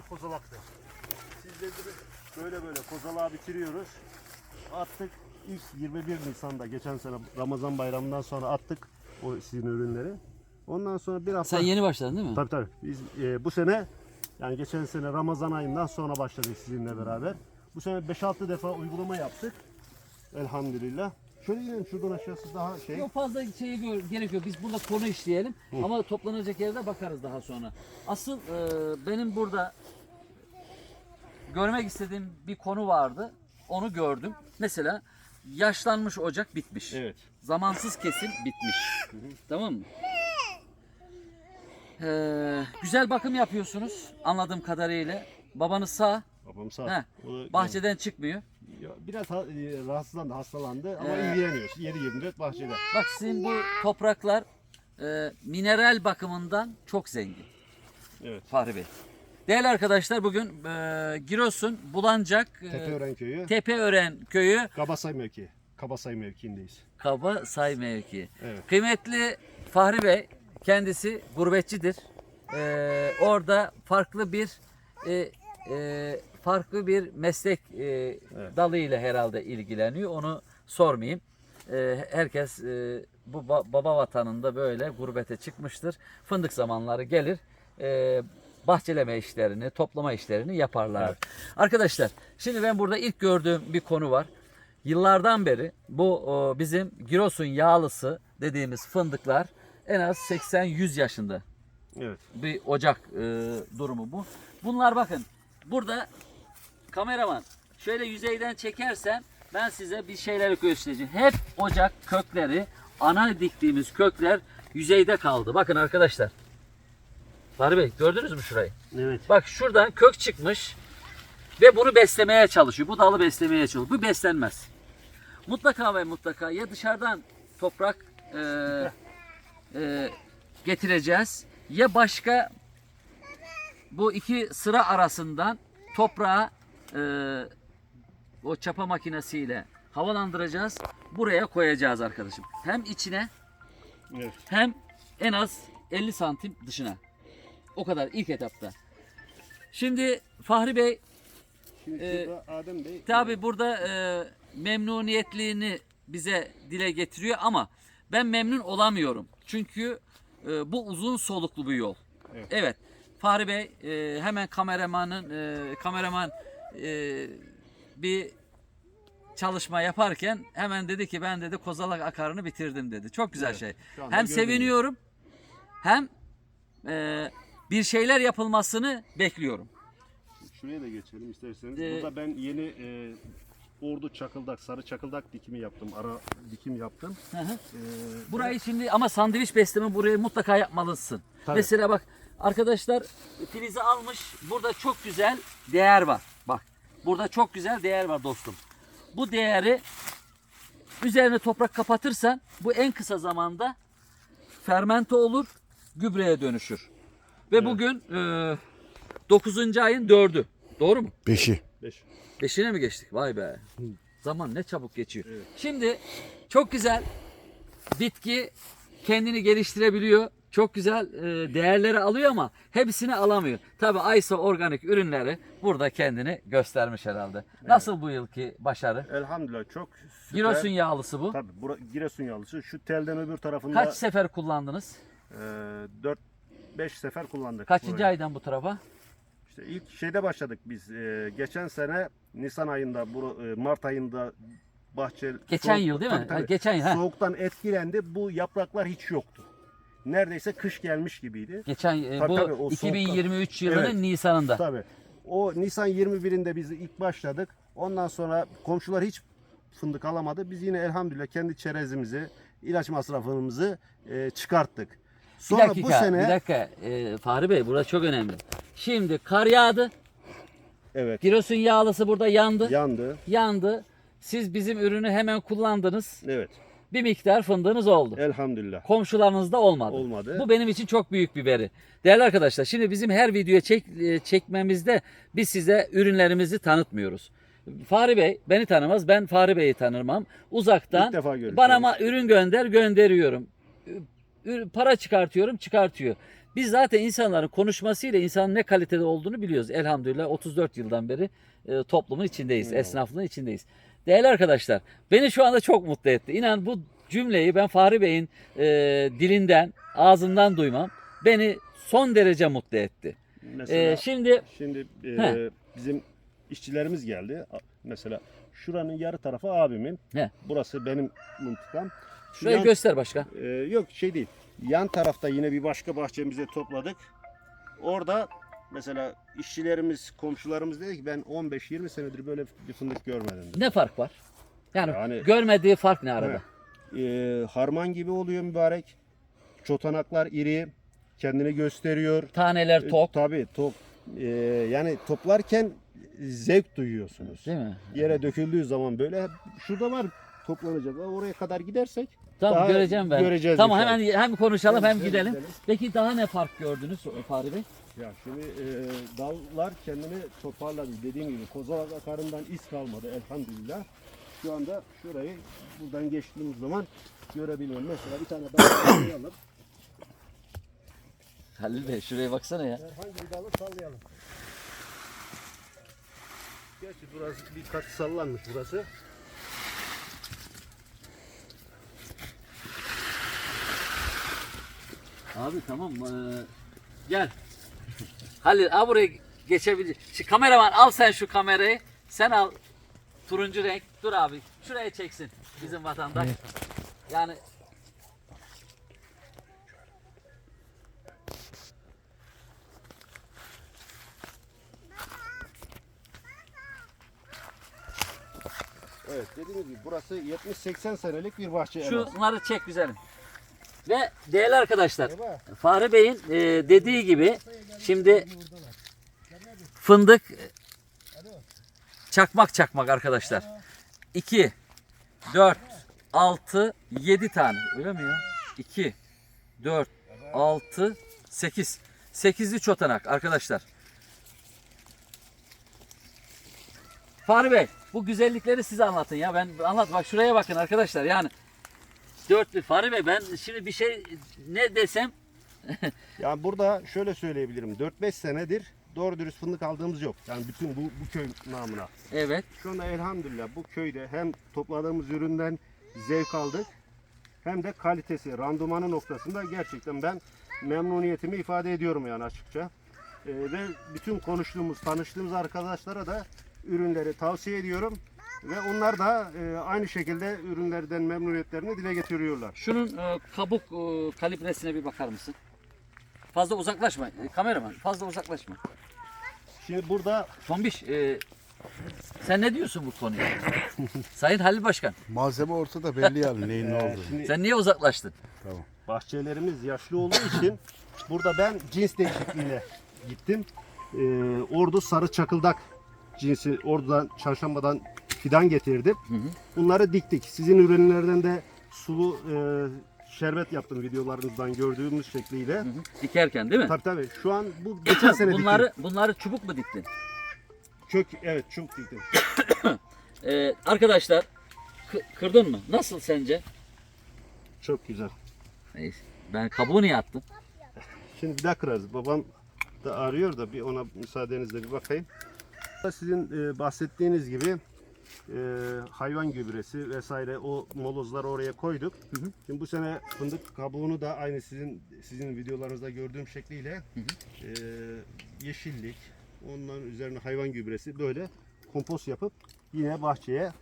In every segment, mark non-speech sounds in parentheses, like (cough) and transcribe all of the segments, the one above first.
kozalaktı. Sizde de böyle böyle kozalağı bitiriyoruz. Attık ilk 21 Nisan'da geçen sene Ramazan bayramından sonra attık o sizin ürünleri. Ondan sonra bir hafta Sen yeni başladın değil mi? Tabii tabii. Biz e, bu sene yani geçen sene Ramazan ayından sonra başladık sizinle beraber. Bu sene 5-6 defa uygulama yaptık. Elhamdülillah. Şöyle inelim şuradan aşağısı daha şey. Yok fazla şeye gö- gerek yok. Biz burada konu işleyelim ama toplanacak yerde bakarız daha sonra. Asıl e, benim burada görmek istediğim bir konu vardı. Onu gördüm. Mesela yaşlanmış ocak bitmiş. Evet. Zamansız kesim bitmiş. Tamam mı? Ee, güzel bakım yapıyorsunuz anladığım kadarıyla. Babanız sağ. Babam sağ. Heh, O da- bahçeden çıkmıyor. Ya, biraz ha- e, rahatsızlandı, hastalandı ama Ee, ilgileniyor. 7-24 bahçede. Bak sizin bu topraklar e, mineral bakımından çok zengin. Evet. Fahri Bey. Değerli arkadaşlar bugün e, Giresun Bulancak e, Tepeören köyü, Tepeören köyü Kabasay mevki. Kabasay mevkiindeyiz. Kaba Say mevki. Evet. Kıymetli Fahri Bey kendisi gurbetçidir. E, orada farklı bir e, e, farklı bir meslek e, dalıyla herhalde ilgileniyor. Onu sormayayım. E, herkes e, bu ba- baba vatanında böyle gurbete çıkmıştır. Fındık zamanları gelir. E, bahçeleme işlerini, toplama işlerini yaparlar. Arkadaşlar, şimdi ben burada ilk gördüğüm bir konu var. Yıllardan beri bu o, bizim Giresun yağlısı dediğimiz fındıklar en az 80-100 yaşında Evet. bir ocak e, durumu bu. Bunlar bakın burada kameraman şöyle yüzeyden çekersem ben size bir şeyleri göstereceğim. Hep ocak kökleri ana diktiğimiz kökler yüzeyde kaldı. Bakın arkadaşlar. Fahri Bey gördünüz mü şurayı? Evet. Bak şuradan kök çıkmış ve bunu beslemeye çalışıyor. Bu dalı beslemeye çalışıyor. Bu beslenmez. Mutlaka ve mutlaka ya dışarıdan toprak e, e, getireceğiz ya başka bu iki sıra arasından toprağı e, o çapa makinesiyle havalandıracağız. Buraya koyacağız arkadaşım. Hem içine Evet. hem en az 50 santim dışına. O kadar ilk etapta. Şimdi Fahri Bey Şimdi şurada Adem Bey. tabi burada e, memnuniyetliğini bize dile getiriyor ama ben memnun olamıyorum. Çünkü e, bu uzun soluklu bir yol. Evet. Fahri Bey e, hemen kameramanın e, kameraman e, bir çalışma yaparken hemen dedi ki ben dedi kozalak akarını bitirdim dedi. Çok güzel Evet, şey. Hem seviniyorum hem e, bir şeyler yapılmasını bekliyorum. Şuraya da geçelim isterseniz. Ee, Burada ben yeni e, ordu çakıldak, sarı çakıldak dikimi yaptım. Ara dikim yaptım. Hı hı. Ee, Burayı şimdi ama sandviç besleme burayı mutlaka yapmalısın. Tabii. Mesela bak arkadaşlar filizi almış. Burada çok güzel değer var. Bak burada çok güzel değer var dostum. Bu değeri üzerine toprak kapatırsan bu en kısa zamanda fermente olur, gübreye dönüşür. Ve bugün e, 9. ayın 4'ü. Doğru mu? Beşi. beş. Beşine mi geçtik? Vay be. Zaman ne çabuk geçiyor. Evet. Şimdi çok güzel bitki kendini geliştirebiliyor. Çok güzel e, değerleri alıyor ama hepsini alamıyor. Tabi Aysa organik ürünleri burada kendini göstermiş herhalde. Nasıl bu yılki başarı? Elhamdülillah çok süper. Giresun yağlısı bu. Tabii bura, Giresun yağlısı. Şu telden öbür tarafında Kaç sefer kullandınız? e, 4 5 sefer kullandık. Kaçıncı burayı. aydan bu tarafa? İşte ilk şeyde başladık biz. E, geçen sene Nisan ayında, bu e, Mart ayında bahçe Geçen yıl değil mi? Ha, geçen yıl, ha. Soğuktan etkilendi. Bu yapraklar hiç yoktu. Neredeyse kış gelmiş gibiydi. Geçen e, Tabii, bu tabii, o 2023 yılının Evet. Nisan'ında. Tabii. O Nisan 21'inde biz ilk başladık. Ondan sonra komşular hiç fındık alamadı. Biz yine elhamdülillah kendi çerezimizi, ilaç masrafımızı e, çıkarttık. Sonra bir dakika, bu sene bir dakika. E, Fahri Bey burası çok önemli. Şimdi kar yağdı. evet Giresun yağlısı burada yandı. yandı. yandı. Siz bizim ürünü hemen kullandınız. Evet. Bir miktar fındığınız oldu. Elhamdülillah. Komşularınızda olmadı. Olmadı. Bu benim için çok büyük bir veri. Değerli arkadaşlar şimdi bizim her videoya çek, e, çekmemizde biz size ürünlerimizi tanıtmıyoruz. Fahri Bey beni tanımaz. Ben Fahri Bey'i tanırmam. Uzaktan İlk defa görüşüyoruz. bana ma- ürün gönder gönderiyorum. Ür- Para çıkartıyorum çıkartıyor. Biz zaten insanların konuşmasıyla insanın ne kalitede olduğunu biliyoruz. Elhamdülillah 34 yıldan beri e, toplumun içindeyiz, esnaflığın içindeyiz. Değerli arkadaşlar, beni şu anda çok mutlu etti. İnan bu cümleyi ben Fahri Bey'in e, dilinden, ağzından duymam beni son derece mutlu etti. Mesela E, şimdi şimdi e, He. bizim işçilerimiz geldi. Mesela şuranın yarı tarafı abimin. He. Burası benim mıntıkam. Şu şurayı yan- göster başka. Ee, yok şey değil. Yan tarafta yine bir başka bahçemize topladık. Orada mesela işçilerimiz, komşularımız dedi ki ben 15-20 senedir böyle bir fındık görmedim. dedi. Ne fark var? Yani, Yani- görmediği fark ne arada? Ee, harman gibi oluyor mübarek. Çotanaklar iri, kendini gösteriyor. Taneler Ee, tok. tabii top. Ee, yani toplarken zevk duyuyorsunuz. Değil mi? Yere döküldüğü zaman böyle şurada var toplanacak. Oraya kadar gidersek Tamam Daha göreceğim ben. göreceğiz tamam inşallah. hemen hem konuşalım hem gel, gidelim. gidelim. Peki daha ne fark gördünüz Fahri Bey? Ya şimdi e, dallar kendini toparladı. Dediğim gibi kozalak akarından iz kalmadı elhamdülillah. Şu anda şurayı buradan geçtiğimiz zaman görebiliyorum. Mesela bir tane dal sallayalım. (laughs) Halil Bey şuraya baksana ya. Herhangi bir dalı sallayalım. Gerçi burası bir kat sallanmış burası. Abi tamam ee, gel. Halil al buraya geçebilir. Şu kameraman al sen şu kamerayı. Sen al turuncu renk. Dur abi şuraya çeksin bizim vatandaş. Yani Evet dediğim gibi burası 70-80 senelik bir bahçe. en az. şunları çek güzelim. Ve değerli arkadaşlar Fahri Bey'in e, dediği gibi şimdi fındık çakmak çakmak arkadaşlar. 2 4 6 7 tane. Öyle mi ya? 2 4 6 8 8'li çotanak arkadaşlar. Fahri Bey bu güzellikleri siz anlatın ya. Ben anlat bak şuraya bakın arkadaşlar yani. Dörtlü Fahri Bey ben şimdi bir şey ne desem (laughs) Yani burada şöyle söyleyebilirim. 4-5 senedir doğru dürüst fındık aldığımız yok. Yani bütün bu, bu köy namına. evet Şu anda elhamdülillah bu köyde hem topladığımız üründen zevk aldık hem de kalitesi, randımanı noktasında gerçekten ben memnuniyetimi ifade ediyorum yani açıkça. Ee, ve bütün konuştuğumuz, tanıştığımız arkadaşlara da ürünleri tavsiye ediyorum. Ve onlar da e, aynı şekilde ürünlerden memnuniyetlerini dile getiriyorlar. Şunun e, kabuk e, kalibresine bir bakar mısın? Fazla uzaklaşma. E, kameraman fazla uzaklaşma. Şimdi burada Tombiş e, sen ne diyorsun bu konuya? (laughs) Sayın Halil Başkan Malzeme ortada belli yani (laughs) neyin ne e, olduğunu. şimdi sen niye uzaklaştın? Tamam. bahçelerimiz yaşlı olduğu için burada ben cins değişikliğine gittim. Ee, ordu sarı çakıldak cinsi oradan çarşambadan fidan getirdim. Bunları diktik. Sizin ürünlerden de sulu e, şerbet yaptım videolarınızdan gördüğümüz şekliyle. Hı hı. Dikerken değil mi? Tabii tabii. Şu an bu (coughs) geçen sene bunları bunları çubuk mu diktin? diktim. Kök evet çok diktim. E, arkadaşlar kı- kırdın mı? Nasıl sence? Çok güzel. Neyse, Ben kabuğu niye attım? (laughs) Şimdi bir daha kırarız. Babam da arıyor da bir ona müsaadenizle bir bakayım. Sizin e, bahsettiğiniz gibi e, hayvan gübresi vesaire o molozları oraya koyduk. Şimdi bu sene fındık kabuğunu da aynı sizin sizin videolarınızda gördüğüm şekliyle e, yeşillik, onların üzerine hayvan gübresi böyle kompost yapıp yine bahçeye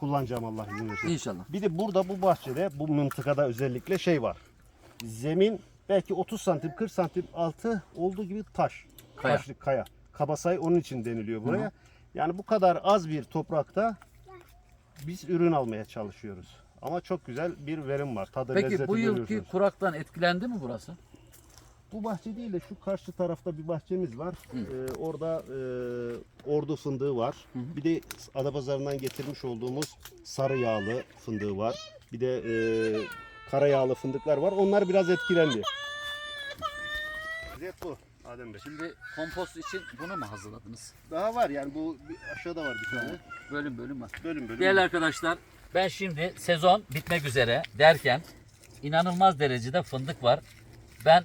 kullanacağım Allah izin verirse. İnşallah. Bir de burada bu bahçede bu mıntıkada özellikle şey var. Zemin belki 30 santim 40 santim altı olduğu gibi taş. Kaya. Taşlık kaya. Kabasay onun için deniliyor buraya. Yani bu kadar az bir toprakta biz ürün almaya çalışıyoruz. Ama çok güzel bir verim var. Tadı Peki lezzeti bu yılki görüyorsunuz. kuraktan etkilendi mi burası? Bu bahçe değil de şu karşı tarafta bir bahçemiz var. Ee, orada e, ordu fındığı var. Bir de Adapazarı'ndan getirmiş olduğumuz sarı yağlı fındığı var. Bir de e, kara yağlı fındıklar var. Onlar biraz etkilendi. Vaziyet bu Adem Bey. Şimdi kompost için bunu mu hazırladınız? Daha var yani bu bir aşağıda var bir tane. Bölüm bölüm var. Bölüm bölüm. Değerli arkadaşlar ben şimdi sezon bitmek üzere derken inanılmaz derecede fındık var. Ben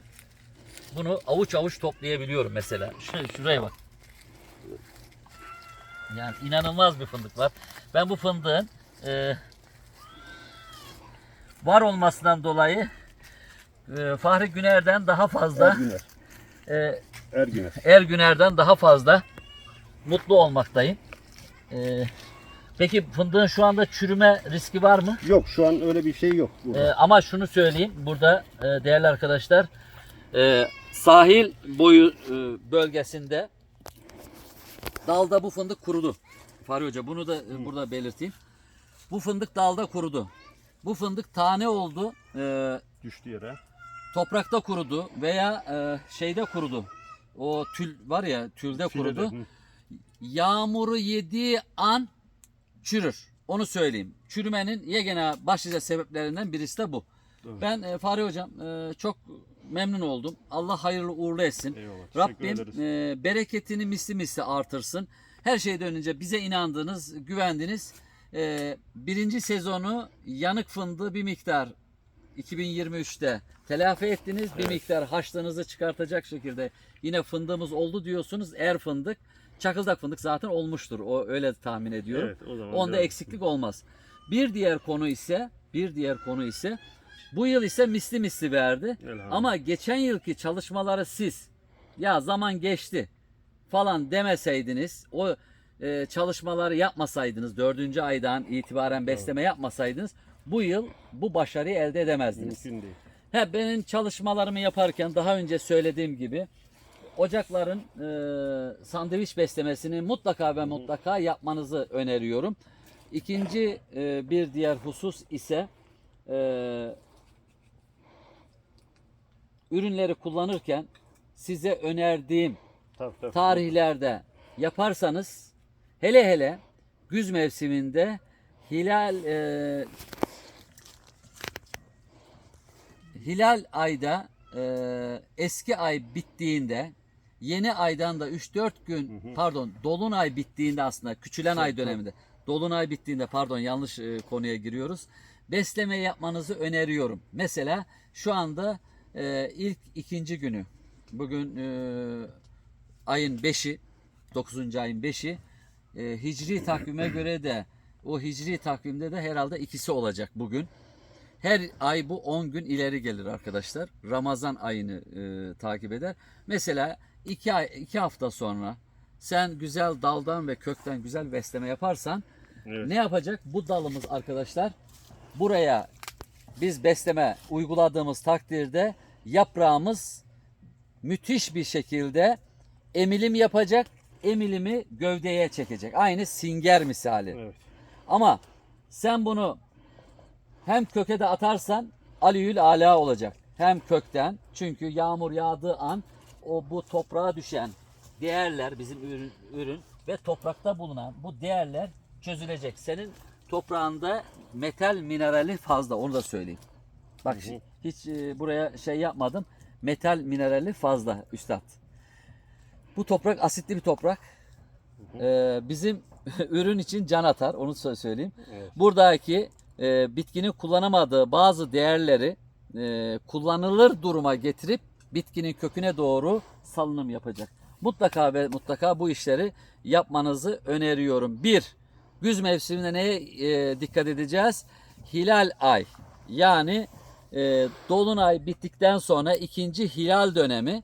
bunu avuç avuç toplayabiliyorum mesela. (laughs) Şuraya, şuraya bak. Yani inanılmaz bir fındık var. Ben bu fındığın e, var olmasından dolayı e, Fahri Güner'den daha fazla Ergüner. E, Ergüner. Ergüner'den daha fazla mutlu olmaktayım. E, peki fındığın şu anda çürüme riski var mı? Yok şu an öyle bir şey yok. burada. Ee, ama şunu söyleyeyim burada e, değerli arkadaşlar e, sahil boyu e, bölgesinde dalda bu fındık kurudu. Fahri Hoca bunu da e, burada belirteyim. Bu fındık dalda kurudu. Bu fındık tane oldu. e, Düştü yere. Toprakta kurudu veya e, şeyde kurudu. O tül var ya tülde kurudu. Hı. Yağmuru yediği an çürür. Onu söyleyeyim. Çürümenin yegane başlıca sebeplerinden birisi de bu. Evet. Ben e, Fahri Hocam e, çok memnun oldum. Allah hayırlı uğurlu etsin. Eyvallah. Rabbim e, bereketini misli misli artırsın. Her şeyden önce bize inandınız, güvendiniz. E, birinci sezonu yanık fındığı bir miktar 2023'te telafi ettiniz. Bir miktar haşlığınızı çıkartacak şekilde yine fındığımız oldu diyorsunuz. Er fındık. Çakıldak fındık zaten olmuştur. O öyle tahmin ediyorum. Evet, o zaman Onda eksiklik olmaz. Bir diğer konu ise bir diğer konu ise bu yıl ise misli misli verdi. Ama geçen yılki çalışmaları siz ya zaman geçti falan demeseydiniz o e, çalışmaları yapmasaydınız dördüncü aydan itibaren besleme yapmasaydınız bu yıl bu başarıyı elde edemezdiniz. Mümkün değil. He, benim çalışmalarımı yaparken daha önce söylediğim gibi ocakların e, sandviç beslemesini mutlaka ve mutlaka yapmanızı öneriyorum. İkinci e, bir diğer husus ise e, ürünleri kullanırken size önerdiğim Tabii, tabii. tarihlerde yaparsanız hele hele güz mevsiminde hilal e, hilal ayda e, eski ay bittiğinde yeni aydan da 3-4 gün pardon dolunay bittiğinde aslında küçülen ay döneminde dolunay bittiğinde pardon yanlış e, konuya giriyoruz. Besleme yapmanızı öneriyorum. Mesela şu anda e, ilk ikinci günü bugün e, ayın 5'i 9. ayın 5'i e, hicri takvime (clears throat) göre de o hicri takvimde de herhalde ikisi olacak bugün. Her ay bu 10 gün ileri gelir arkadaşlar. Ramazan ayını e, takip eder. Mesela 2 ay 2 hafta sonra sen güzel daldan ve kökten güzel besleme yaparsan Evet. ne yapacak? Bu dalımız arkadaşlar buraya biz besleme uyguladığımız takdirde yaprağımız müthiş bir şekilde emilim yapacak. Emilimi gövdeye çekecek. Aynı singer misali. Evet. Ama sen bunu hem köke de atarsan aliyül ala olacak. Hem kökten çünkü yağmur yağdığı an o bu toprağa düşen değerler bizim ürün, ürün ve toprakta bulunan bu değerler çözülecek. Senin toprağında metal minerali fazla onu da söyleyeyim. Bak hı. hiç e, buraya şey yapmadım. Metal minerali fazla üstad. Bu toprak asitli bir toprak. Ee, bizim (laughs) ürün için can atar. Onu sö- söyleyeyim. Evet. Buradaki e, bitkinin kullanamadığı bazı değerleri e, kullanılır duruma getirip bitkinin köküne doğru salınım yapacak. Mutlaka ve mutlaka bu işleri yapmanızı öneriyorum. Bir, güz mevsiminde neye e, dikkat edeceğiz? Hilal ay. Yani e, dolunay bittikten sonra ikinci hilal dönemi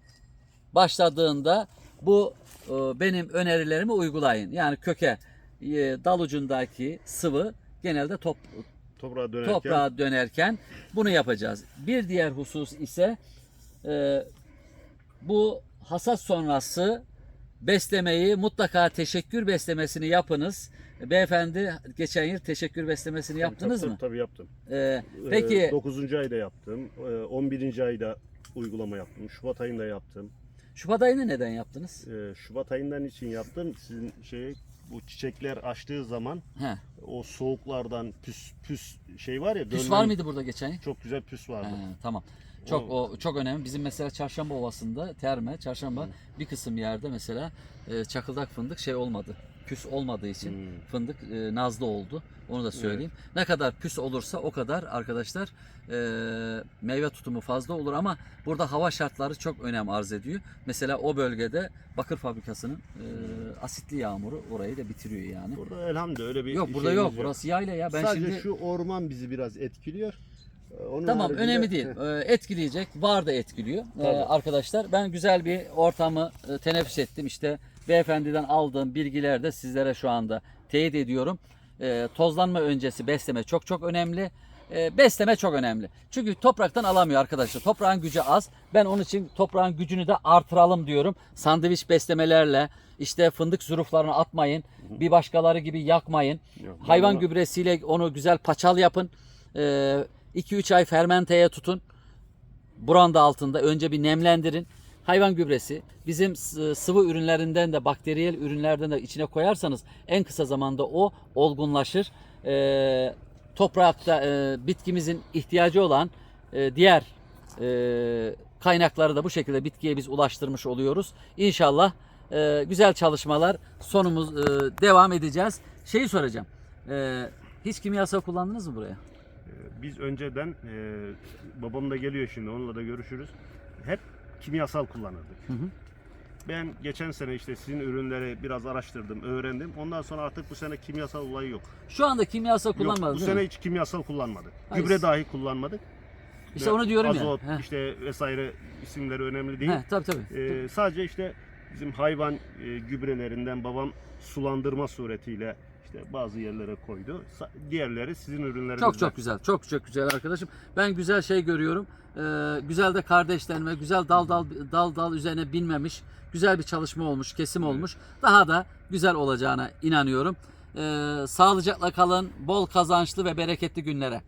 başladığında bu e, benim önerilerimi uygulayın. Yani köke e, dal ucundaki sıvı genelde top, Toprağa dönerken toprağa dönerken bunu yapacağız. Bir diğer husus ise e, bu hasat sonrası beslemeyi mutlaka teşekkür beslemesini yapınız. Beyefendi geçen yıl teşekkür beslemesini yaptınız tabii, mı? Tabii yaptım. E, peki 9. ayda yaptım. Ee, 11. ayda uygulama yaptım. Şubat ayında yaptım. Şubat ayını neden yaptınız? Ee, Şubat ayından için yaptım. Sizin şey bu çiçekler açtığı zaman He. o soğuklardan püs püs şey var ya. Püs dönmen- var mıydı burada geçen yıl? Çok güzel püs vardı. He, tamam. Çok o çok önemli. Bizim mesela Çarşamba Ovası'nda terme, Çarşamba bir kısım yerde mesela e, çakıldak fındık şey olmadı. Püs olmadığı için Hmm. fındık e, nazlı oldu. Onu da söyleyeyim. Ne kadar püs olursa o kadar arkadaşlar e, meyve tutumu fazla olur ama burada hava şartları çok önem arz ediyor. Mesela o bölgede bakır fabrikasının e, asitli yağmuru orayı da bitiriyor yani. Burada elhamdülillah öyle bir Yok burada yok. Burası yayla ya. Ben Sadece şimdi şu orman bizi biraz etkiliyor. Ee, Onun Tamam haricinde- önemli değil. (laughs) Ee, etkileyecek. Var da etkiliyor ee, Tabii. arkadaşlar. Ben güzel bir ortamı e, teneffüs ettim. İşte beyefendiden aldığım bilgiler de sizlere şu anda teyit ediyorum. Ee, tozlanma öncesi besleme çok çok önemli. Ee, besleme çok önemli. Çünkü topraktan alamıyor arkadaşlar. Toprağın gücü az. Ben onun için toprağın gücünü de artıralım diyorum. Sandviç beslemelerle işte fındık zuruflarını atmayın. Bir başkaları gibi yakmayın. Yok, Hayvan onu- gübresiyle onu güzel paçal yapın. 2-3 ay fermenteye tutun. Branda altında önce bir nemlendirin. Hayvan gübresi bizim sıvı ürünlerinden de bakteriyel ürünlerden de içine koyarsanız en kısa zamanda o olgunlaşır. Ee, toprakta e, bitkimizin ihtiyacı olan e, diğer e, kaynakları da bu şekilde bitkiye biz ulaştırmış oluyoruz. İnşallah e, güzel çalışmalar sonumuz e, devam edeceğiz. Şeyi soracağım. E, hiç kimyasal kullandınız mı buraya? Ee, Biz önceden e, babam da geliyor şimdi onunla da görüşürüz. Hep kimyasal kullanırdık. Hı hı. Ben geçen sene işte sizin ürünleri biraz araştırdım, öğrendim. Ondan sonra artık bu sene kimyasal olayı yok. Şu anda kimyasal Yok, kullanmadınız bu değil sene mi? hiç kimyasal kullanmadık. Hayır. Gübre dahi kullanmadık. İşte Ve onu diyorum Azot, ya. Heh. işte vesaire isimleri önemli değil. Heh, tabii tabii. Ee, sadece işte bizim hayvan e, gübrelerinden babam sulandırma suretiyle işte bazı yerlere koydu. Diğerleri sizin ürünlerinizden. Çok çok güzel. Çok çok güzel arkadaşım. Ben güzel şey görüyorum. Ee, güzel de kardeşlenme, güzel dal dal dal dal üzerine binmemiş. Güzel bir çalışma olmuş, kesim olmuş. Daha da güzel olacağına inanıyorum. Ee, sağlıcakla kalın, bol kazançlı ve bereketli günlere.